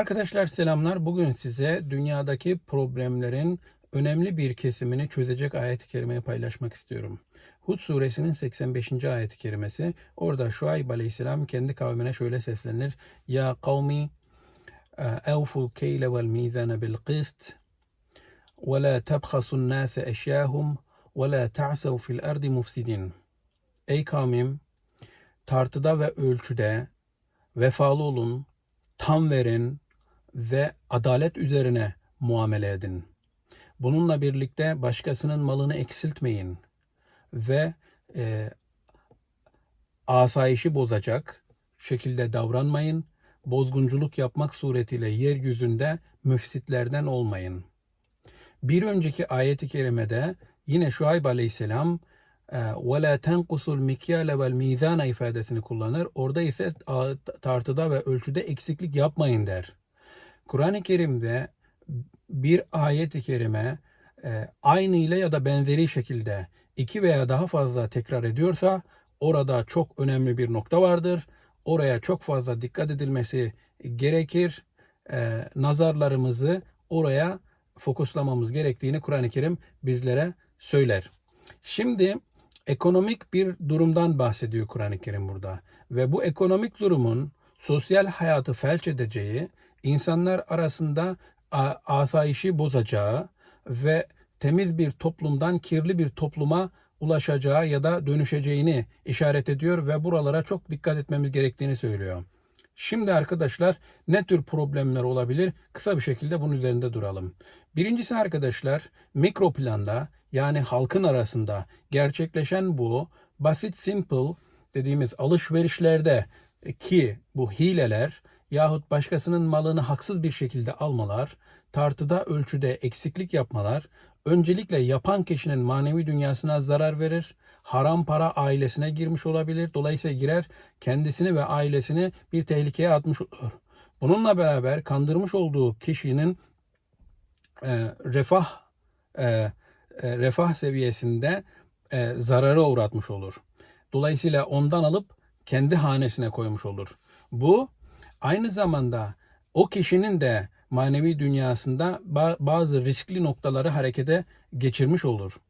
Arkadaşlar selamlar. Bugün size dünyadaki problemlerin önemli bir kesimini çözecek ayet-i kerimeyi paylaşmak istiyorum. Hud suresinin 85. ayet-i kerimesi. Orada Şuayb aleyhisselam kendi kavmine şöyle seslenir. Ya kavmi evful keyle vel mizane bil qist ve la tebhasun nase eşyahum ve la ta'sev fil ardi mufsidin. Ey kavmim tartıda ve ölçüde vefalı olun, tam verin ve adalet üzerine muamele edin. Bununla birlikte başkasının malını eksiltmeyin ve e, asayişi bozacak şekilde davranmayın. Bozgunculuk yapmak suretiyle yeryüzünde müfsitlerden olmayın. Bir önceki ayeti kerimede yine Şuayb aleyhisselam وَلَا تَنْقُسُ الْمِكْيَالَ وَالْمِيزَانَ ifadesini kullanır. Orada ise tartıda ve ölçüde eksiklik yapmayın der. Kur'an-ı Kerim'de bir ayet-i kerime e, aynı ile ya da benzeri şekilde iki veya daha fazla tekrar ediyorsa orada çok önemli bir nokta vardır. Oraya çok fazla dikkat edilmesi gerekir. E, nazarlarımızı oraya fokuslamamız gerektiğini Kur'an-ı Kerim bizlere söyler. Şimdi ekonomik bir durumdan bahsediyor Kur'an-ı Kerim burada. Ve bu ekonomik durumun sosyal hayatı felç edeceği, insanlar arasında asayişi bozacağı ve temiz bir toplumdan kirli bir topluma ulaşacağı ya da dönüşeceğini işaret ediyor ve buralara çok dikkat etmemiz gerektiğini söylüyor. Şimdi arkadaşlar ne tür problemler olabilir? Kısa bir şekilde bunun üzerinde duralım. Birincisi arkadaşlar mikro planda yani halkın arasında gerçekleşen bu basit simple dediğimiz alışverişlerde ki bu hileler yahut başkasının malını haksız bir şekilde almalar, tartıda ölçüde eksiklik yapmalar, öncelikle yapan kişinin manevi dünyasına zarar verir, haram para ailesine girmiş olabilir. Dolayısıyla girer kendisini ve ailesini bir tehlikeye atmış olur. Bununla beraber kandırmış olduğu kişinin e, refah e, e, refah seviyesinde e, zarara uğratmış olur. Dolayısıyla ondan alıp kendi hanesine koymuş olur. Bu aynı zamanda o kişinin de manevi dünyasında bazı riskli noktaları harekete geçirmiş olur.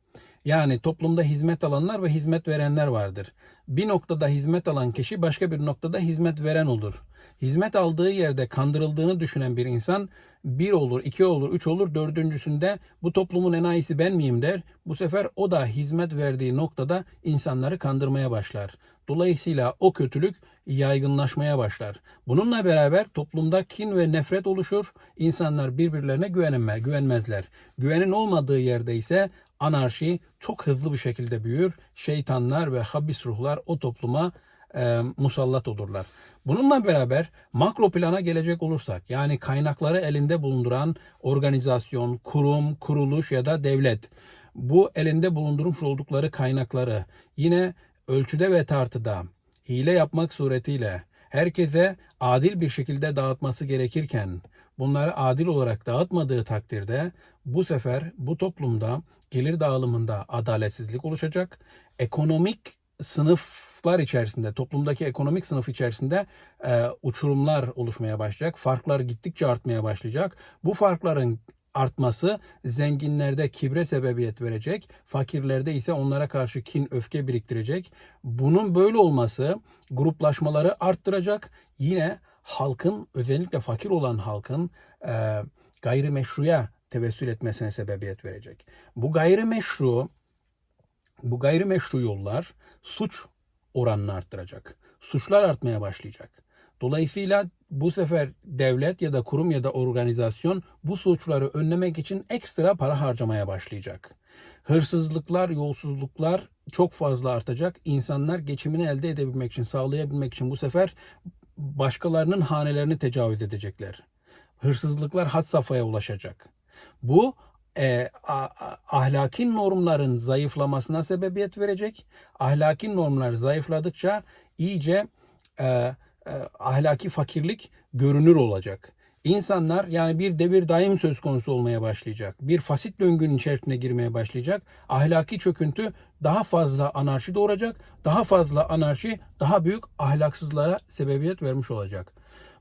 Yani toplumda hizmet alanlar ve hizmet verenler vardır. Bir noktada hizmet alan kişi başka bir noktada hizmet veren olur. Hizmet aldığı yerde kandırıldığını düşünen bir insan bir olur, iki olur, üç olur, dördüncüsünde bu toplumun enayisi ben miyim der. Bu sefer o da hizmet verdiği noktada insanları kandırmaya başlar. Dolayısıyla o kötülük yaygınlaşmaya başlar. Bununla beraber toplumda kin ve nefret oluşur. İnsanlar birbirlerine güvenme, güvenmezler. Güvenin olmadığı yerde ise anarşi çok hızlı bir şekilde büyür. Şeytanlar ve habis ruhlar o topluma e, musallat olurlar. Bununla beraber makro plana gelecek olursak yani kaynakları elinde bulunduran organizasyon, kurum, kuruluş ya da devlet bu elinde bulundurmuş oldukları kaynakları yine ölçüde ve tartıda hile yapmak suretiyle herkese adil bir şekilde dağıtması gerekirken bunları adil olarak dağıtmadığı takdirde bu sefer bu toplumda gelir dağılımında adaletsizlik oluşacak. Ekonomik sınıflar içerisinde, toplumdaki ekonomik sınıf içerisinde e, uçurumlar oluşmaya başlayacak. Farklar gittikçe artmaya başlayacak. Bu farkların artması zenginlerde kibre sebebiyet verecek, fakirlerde ise onlara karşı kin, öfke biriktirecek. Bunun böyle olması gruplaşmaları arttıracak. Yine halkın özellikle fakir olan halkın e, gayrimeşruya tevessül etmesine sebebiyet verecek. Bu gayrimeşru bu gayrimeşru yollar suç oranını arttıracak. Suçlar artmaya başlayacak. Dolayısıyla bu sefer devlet ya da kurum ya da organizasyon bu suçları önlemek için ekstra para harcamaya başlayacak. Hırsızlıklar, yolsuzluklar çok fazla artacak. İnsanlar geçimini elde edebilmek için, sağlayabilmek için bu sefer başkalarının hanelerini tecavüz edecekler. Hırsızlıklar had safhaya ulaşacak. Bu e, ahlaki normların zayıflamasına sebebiyet verecek. Ahlaki normlar zayıfladıkça iyice e, e, ahlaki fakirlik görünür olacak. İnsanlar yani bir devir daim söz konusu olmaya başlayacak. Bir fasit döngünün içerisine girmeye başlayacak. Ahlaki çöküntü daha fazla anarşi doğuracak. Daha fazla anarşi daha büyük ahlaksızlara sebebiyet vermiş olacak.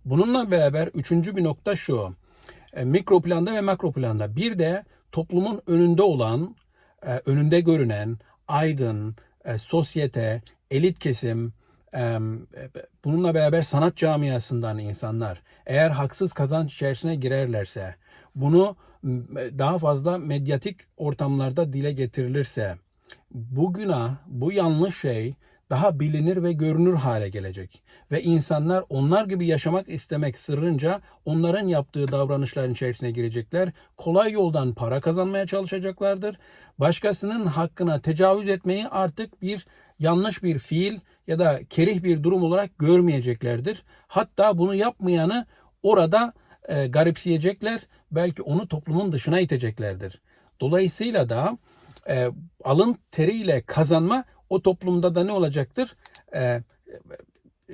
Bununla beraber üçüncü bir nokta şu. E, mikro planda ve makro planda. Bir de toplumun önünde olan, e, önünde görünen aydın, sosyete, elit kesim, bununla beraber sanat camiasından insanlar eğer haksız kazanç içerisine girerlerse, bunu m, daha fazla medyatik ortamlarda dile getirilirse, bu günah, bu yanlış şey daha bilinir ve görünür hale gelecek. Ve insanlar onlar gibi yaşamak istemek sırrınca onların yaptığı davranışların içerisine girecekler. Kolay yoldan para kazanmaya çalışacaklardır. Başkasının hakkına tecavüz etmeyi artık bir yanlış bir fiil ya da kerih bir durum olarak görmeyeceklerdir. Hatta bunu yapmayanı orada e, garipseyecekler. Belki onu toplumun dışına iteceklerdir. Dolayısıyla da e, alın teriyle kazanma o toplumda da ne olacaktır? E,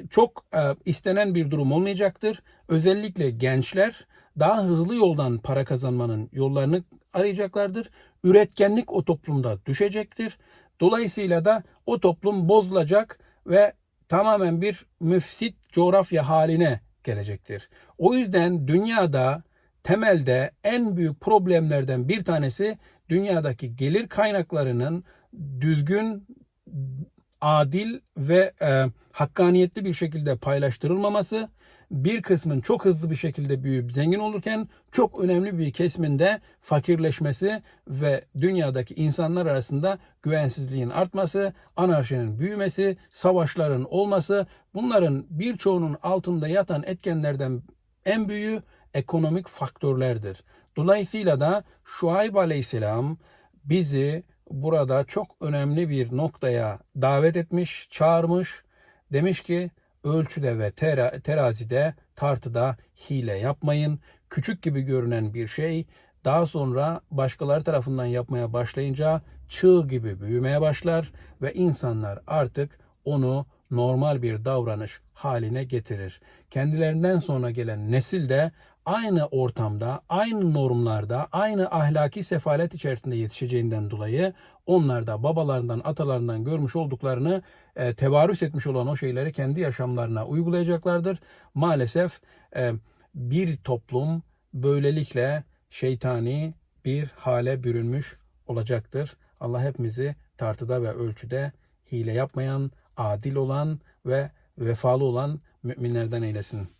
çok e, istenen bir durum olmayacaktır. Özellikle gençler daha hızlı yoldan para kazanmanın yollarını arayacaklardır. Üretkenlik o toplumda düşecektir. Dolayısıyla da o toplum bozulacak ve tamamen bir müfsit coğrafya haline gelecektir. O yüzden dünyada temelde en büyük problemlerden bir tanesi dünyadaki gelir kaynaklarının düzgün, adil ve e, hakkaniyetli bir şekilde paylaştırılmaması, bir kısmın çok hızlı bir şekilde büyüyüp zengin olurken çok önemli bir kesiminde fakirleşmesi ve dünyadaki insanlar arasında güvensizliğin artması, anarşinin büyümesi, savaşların olması bunların birçoğunun altında yatan etkenlerden en büyüğü ekonomik faktörlerdir. Dolayısıyla da Şuayb Aleyhisselam bizi burada çok önemli bir noktaya davet etmiş, çağırmış. Demiş ki ölçüde ve tera- terazide, tartıda hile yapmayın. Küçük gibi görünen bir şey daha sonra başkaları tarafından yapmaya başlayınca çığ gibi büyümeye başlar ve insanlar artık onu normal bir davranış haline getirir. Kendilerinden sonra gelen nesil de aynı ortamda, aynı normlarda, aynı ahlaki sefalet içerisinde yetişeceğinden dolayı onlar da babalarından, atalarından görmüş olduklarını e, tevarüs etmiş olan o şeyleri kendi yaşamlarına uygulayacaklardır. Maalesef e, bir toplum böylelikle şeytani bir hale bürünmüş olacaktır. Allah hepimizi tartıda ve ölçüde hile yapmayan, adil olan ve vefalı olan müminlerden eylesin.